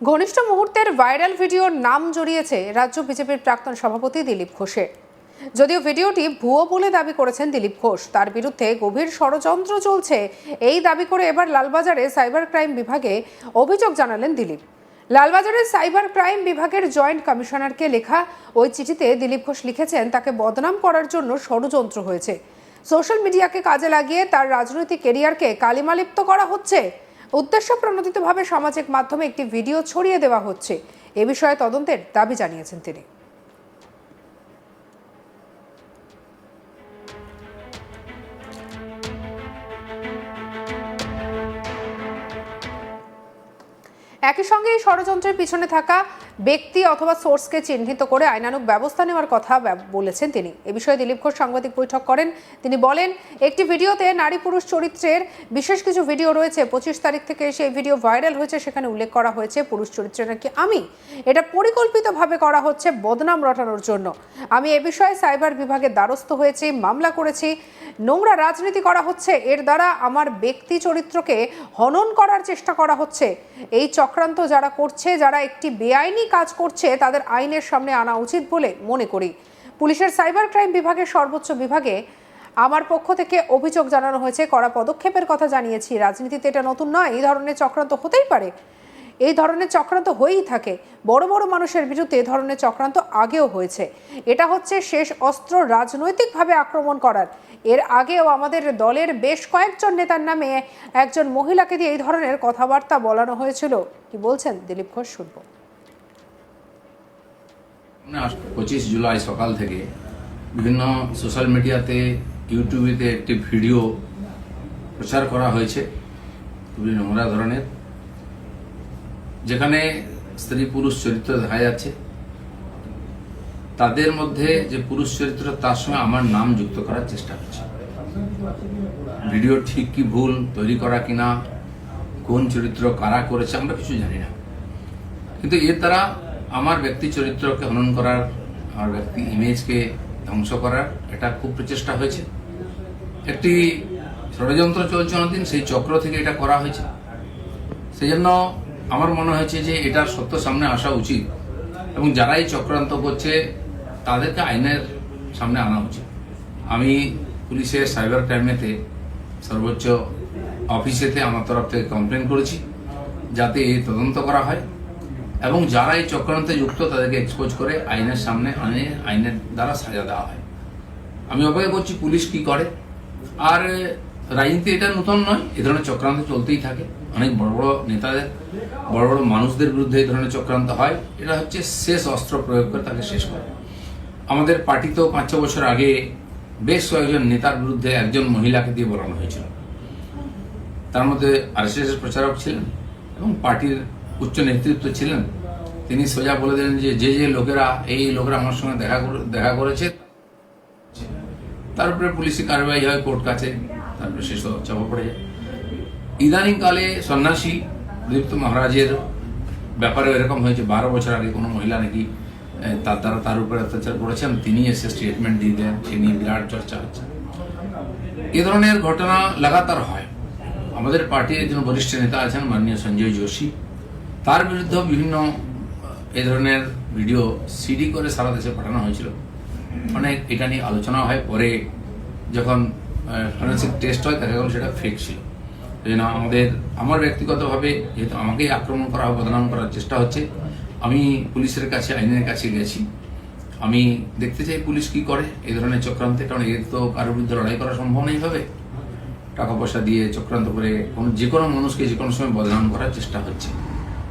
ঘনিষ্ঠ মুহূর্তের ভাইরাল ভিডিওর নাম জড়িয়েছে রাজ্য বিজেপির প্রাক্তন সভাপতি দিলীপ ঘোষের। যদিও ভিডিওটি ভুয়ো বলে দাবি করেছেন দিলীপ ঘোষ, তার বিরুদ্ধে গভীর ষড়যন্ত্র চলছে। এই দাবি করে এবার লালবাজারে সাইবার ক্রাইম বিভাগে অভিযোগ জানালেন দিলীপ। লালবাজারের সাইবার ক্রাইম বিভাগের জয়েন্ট কমিশনারকে লেখা ওই চিঠিতে দিলীপ ঘোষ লিখেছেন, তাকে বদনাম করার জন্য ষড়যন্ত্র হয়েছে। সোশ্যাল মিডিয়াকে কাজে লাগিয়ে তার রাজনৈতিক কেরিয়ারকে কালিমালিপ্ত করা হচ্ছে। উদ্দেশ্য প্রণোদিতভাবে সামাজিক মাধ্যমে একটি ভিডিও ছড়িয়ে দেওয়া হচ্ছে। এ বিষয়ে তদন্তের দাবি জানিয়েছেন তিনি। ষড়যন্ত্রের পিছনে থাকা ব্যক্তি অথবা সোর্সকে চিহ্নিত করে আইনানুক ব্যবস্থা নেওয়ার কথা বলেছেন তিনি। এ বিষয়ে দিলীপ ঘোষ সাংবাদিক বৈঠক করেন। তিনি বলেন, একটি ভিডিওতে নারী পুরুষ চরিত্রের বিশেষ কিছু ভিডিও রয়েছে। পঁচিশ তারিখ থেকে সেই ভিডিও ভাইরাল হয়েছে, সেখানে উল্লেখ করা হয়েছে পুরুষ চরিত্রে নাকি আমি। এটা পরিকল্পিতভাবে করা হচ্ছে বদনাম রটানোর জন্য। আমি এ বিষয়ে সাইবার বিভাগের দ্বারস্থ হয়েছি, মামলা করেছি। নোংরা রাজনীতি করা হচ্ছে। এর দ্বারা আমার ব্যক্তি চরিত্রকে হনন করার চেষ্টা করা হচ্ছে। এই চক্রান্ত যারা করছে, যারা একটি বেআইনি কাজ করছে, তাদের আইনের সামনে আনা উচিত বলে মনে করি। পুলিশের সাইবার ক্রাইম বিভাগের সর্বোচ্চ বিভাগে আমার পক্ষ থেকে অভিযোগ জানানো হয়েছে। কড়া পদক্ষেপের কথা জানিয়েছি। রাজনীতিতে এটা নতুন নয়, এই ধরনের চক্রান্ত হতেই পারে। এই ধরনের চক্রান্ত হয়েই থাকে। বড় বড় মানুষের বিরুদ্ধে এ ধরনের চক্রান্ত আগেও হয়েছে। এটা হচ্ছে শেষ অস্ত্র রাজনৈতিকভাবে আক্রমণ করার। এর আগেও আমাদের দলের বেশ কয়েকজন নেতার নামে একজন মহিলাকে দিয়ে এই ধরনের কথাবার্তা বলানো হয়েছিল। কি বলছেন দিলীপ ঘোষ শুনব। পঁচিশ জুলাই সকাল থেকে বিভিন্ন সোশ্যাল মিডিয়াতে, ইউটিউবেতে একটি ভিডিও প্রচার করা হয়েছে। খুবই নোংরা ধরনের। যেখানে স্ত্রী পুরুষ চরিত্র দেখা যাচ্ছে, তাদের মধ্যে যে পুরুষ চরিত্র, তার সঙ্গে আমার নাম যুক্ত করার চেষ্টা করছে। ভিডিও ঠিক কি ভুল, তৈরি করা কিনা কোন চরিত্র কারা করেছে, আমরা কিছু জানি না। কিন্তু এর দ্বারা আমার ব্যক্তি চরিত্রকে হনন করার, আমার ব্যক্তি ইমেজকে ধ্বংস করার এটা খুব প্রচেষ্টা হয়েছে। একটি ষড়যন্ত্র চলছে অনেকদিন, সেই চক্র থেকে এটা করা হয়েছে। সেই জন্য আমার মনে হয়েছে যে এটার সত্য সামনে আসা উচিত এবং যারা এই চক্রান্ত করছে, তাদেরকে আইনের সামনে আনা উচিত। আমি পুলিশের সাইবার ক্রাইমেতে সর্বোচ্চ অফিসেতে আমার তরফ থেকে কমপ্লেন করেছি যাতে তদন্ত করা হয় এবং যারা এই চক্রান্তে যুক্ত, তাদেরকে এক্সপোজ করে আইনের সামনে আনে, আইনের দ্বারা সাজা দেওয়া হয়। আমি অপেক্ষা করছি পুলিশ কি করে। আর রাজনীতি এটা নতুন নয়, এ ধরনের চক্রান্ত চলতেই থাকে। অনেক বড় বড় নেতাদের, বড় বড় মানুষদের বিরুদ্ধে এই ধরনের চক্রান্ত হয়। এটা হচ্ছে শেষ অস্ত্র প্রয়োগ করে তাকে শেষ করে। আমাদের তো পাঁচ ছ বছর আগে বেশ কয়েকজন নেতার বিরুদ্ধে একজন মহিলাকে দিয়ে বলানো হয়েছিল। তার মধ্যে আরএসএস প্রচারক ছিলেন এবং পার্টির উচ্চ নেতৃত্ব ছিলেন। তিনি সোজা বলে দিলেন যে যে যে লোকেরা, এই লোকেরা আমার সঙ্গে দেখা দেখা করেছে তারপরে পুলিশি কারবাই হয় কোর্ট কাছে। তারপরে শেষ চাপা পড়ে যায়। ইদানিংকালে সন্ন্যাসী দীপ্ত মহারাজের ব্যাপারে এরকম হয়েছে, বারো বছর আগে কোনো মহিলা নাকি তার দ্বারা তার উপরে অত্যাচার করেছেন, তিনি এসে স্টেটমেন্ট দিয়ে দেন সে নিয়ে বিরাট চর্চা হচ্ছে। এ ধরনের ঘটনা লাগাতার হয়। আমাদের পার্টির একজন বরিষ্ঠ নেতা আছেন মাননীয় সঞ্জয় যোশী। তার বিরুদ্ধে বিভিন্ন, এ ধরনের ভিডিও সিডি করে সারা দেশে পাঠানো হয়েছিল। অনেক এটা নিয়ে আলোচনা হয়। পরে যখন ফরেন্সিক টেস্ট হয়, দেখা গেল সেটা ফেক ছিল। এই জন্য আমাদের, আমার ব্যক্তিগতভাবে যেহেতু আমাকেই আক্রমণ করা বদনাম করার চেষ্টা হচ্ছে, আমি পুলিশের কাছে, আইনের কাছে গেছি। আমি দেখতে চাই পুলিশ কি করে এই ধরনের চক্রান্তে, কারণ এর তো কারোর বিরুদ্ধে লড়াই করা সম্ভব নেই হবে টাকা পয়সা দিয়ে চক্রান্ত করে কোনো, যে কোনো মানুষকে যে কোনো সময় বদনাম করার চেষ্টা হচ্ছে।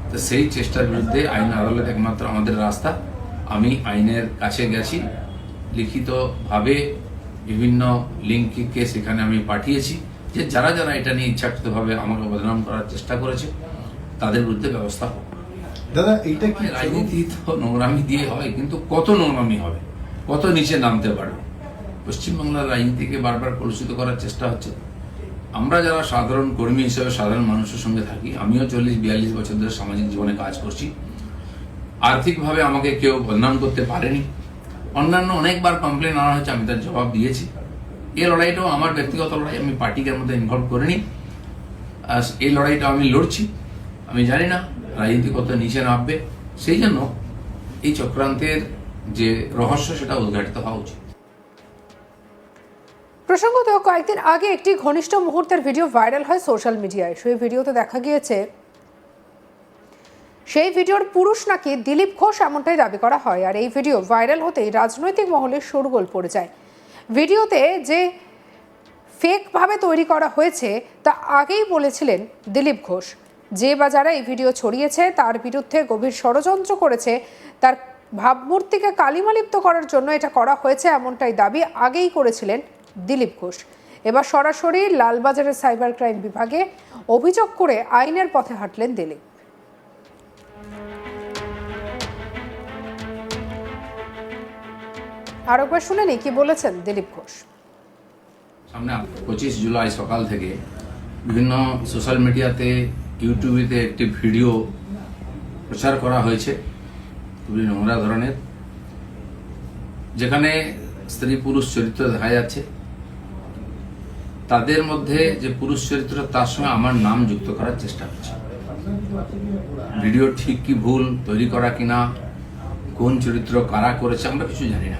তো সেই চেষ্টার বিরুদ্ধে আইন আদালত একমাত্র আমাদের রাস্তা। আমি আইনের কাছে গেছি, লিখিতভাবে বিভিন্ন লিঙ্ককে সেখানে আমি পাঠিয়েছি যে যারা যারা এটা নিয়ে ইচ্ছাকৃতভাবে আমাকে বদনাম করার চেষ্টা করেছে তাদের বিরুদ্ধে ব্যবস্থা হোক। দাদা এইটা কি রাজনীতি তো নোংরামি দিয়ে হয় কিন্তু কত নোংরামি হবে? কত নিচে নামতে পারবে? পশ্চিমবাংলার রাজনীতিকে বারবার কলুষিত করার চেষ্টা হচ্ছে। আমরা যারা সাধারণ কর্মী হিসেবে সাধারণ মানুষের সঙ্গে থাকি আমিও চল্লিশ বিয়াল্লিশ বছর ধরে সামাজিক জীবনে কাজ করছি। আর্থিকভাবে আমাকে কেউ বদনাম করতে পারেনি। অন্যান্য অনেকবার কমপ্লেন আনা হয়েছে, আমি তার জবাব দিয়েছি। এই লড়াইটাও আমার ব্যক্তিগত লড়াই, আমি পার্টিকে মধ্যে ইনভলভ করিনি। আর এই লড়াইটা আমি লড়ছি। আমি জানি না রাজনীতি কত নিচে নামবে। সেই জন্য এই চক্রান্তের যে রহস্য, সেটা উদ্ঘাটিত হওয়া উচিত। প্রসঙ্গত কয়েকদিন আগে একটি ঘনিষ্ঠ মুহূর্তের ভিডিও ভাইরাল হয় সোশ্যাল মিডিয়ায় সেই ভিডিওতে দেখা গিয়েছে সেই ভিডিওর পুরুষ নাকি দিলীপ ঘোষ এমনটাই দাবি করা হয়, আর এই ভিডিও ভাইরাল হতেই রাজনৈতিক মহলে শোরগোল পড়ে যায়। ভিডিওতে যে ফেকভাবে তৈরি করা হয়েছে, তা আগেই বলেছিলেন দিলীপ ঘোষ। যে বা যারা এই ভিডিও ছড়িয়েছে, তার বিরুদ্ধে গভীর ষড়যন্ত্র করেছে, তার ভাবমূর্তিকে কালিমালিপ্ত করার জন্য এটা করা হয়েছে এমনটাই দাবি আগেই করেছিলেন দিলীপ ঘোষ। এবার সরাসরি লালবাজারের সাইবার ক্রাইম বিভাগে অভিযোগ করে আইনের পথে হাঁটলেন দিলীপ। আর একবার শুনে কি বলেছেন দিলীপ ঘোষ? সামনে পঁচিশ জুলাই সকাল থেকে বিভিন্ন সোশ্যাল মিডিয়াতে, ইউটিউবেতে একটি ভিডিও প্রচার করা হয়েছে, খুবই নোংরা ধরনের, যেখানে স্ত্রী পুরুষ চরিত্র দেখা যাচ্ছে। তাদের মধ্যে যে পুরুষ চরিত্র, তার সঙ্গে আমার নাম যুক্ত করার চেষ্টা করছে। ভিডিও ঠিক কি ভুল, তৈরি করা কিনা, কোন চরিত্র কারা করেছে, আমরা কিছু জানি না।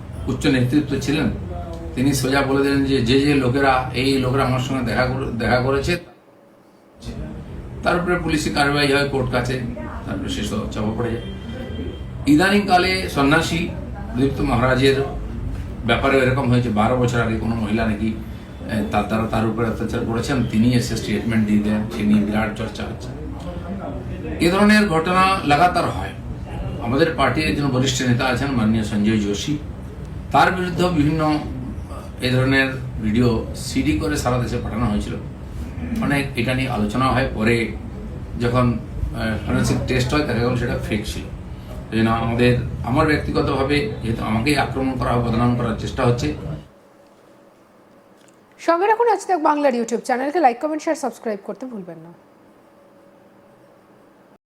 উচ্চ নেতৃত্ব ছিলেন, তিনি সোজা বলে দিলেন যে যে যে লোকেরা, এই লোকেরা আমার সঙ্গে দেখা দেখা করেছে তারপরে পুলিশি কারবাই হয়, কোর্ট কাছে, তারপরে শেষ চাপা পড়ে যায়। ইদানিং কালে সন্ন্যাসী দীপ্ত মহারাজের ব্যাপারে এরকম হয়েছে, বারো বছর আগে কোনো মহিলা নাকি তার দ্বারা তার উপরে অত্যাচার করেছেন, তিনি এসে স্টেটমেন্ট দিয়ে দেন সে নিয়ে বিরাট চর্চা হচ্ছে। এ ধরনের ঘটনা লাগাতার হয়। আমাদের পার্টির একজন বরিষ্ঠ নেতা আছেন, মাননীয় সঞ্জয় যোশী। তার বিরুদ্ধে বিভিন্ন, এ ধরনের ভিডিও সিডি করে সারা দেশে পাঠানো হয়েছিল। অনেক এটা নিয়ে আলোচনা হয়। পরে যখন ফরেন্সিক টেস্ট হয়, দেখা গেল সেটা ফেক ছিল। এই আমাদের, আমার ব্যক্তিগতভাবে যেহেতু আমাকেই আক্রমণ করা, বদনাম করার চেষ্টা হচ্ছে। সঙ্গে রাখুন আজ বাংলার ইউটিউব চ্যানেলকে। লাইক কমেন্ট শেয়ার সাবস্ক্রাইব করতে ভুলবেন না।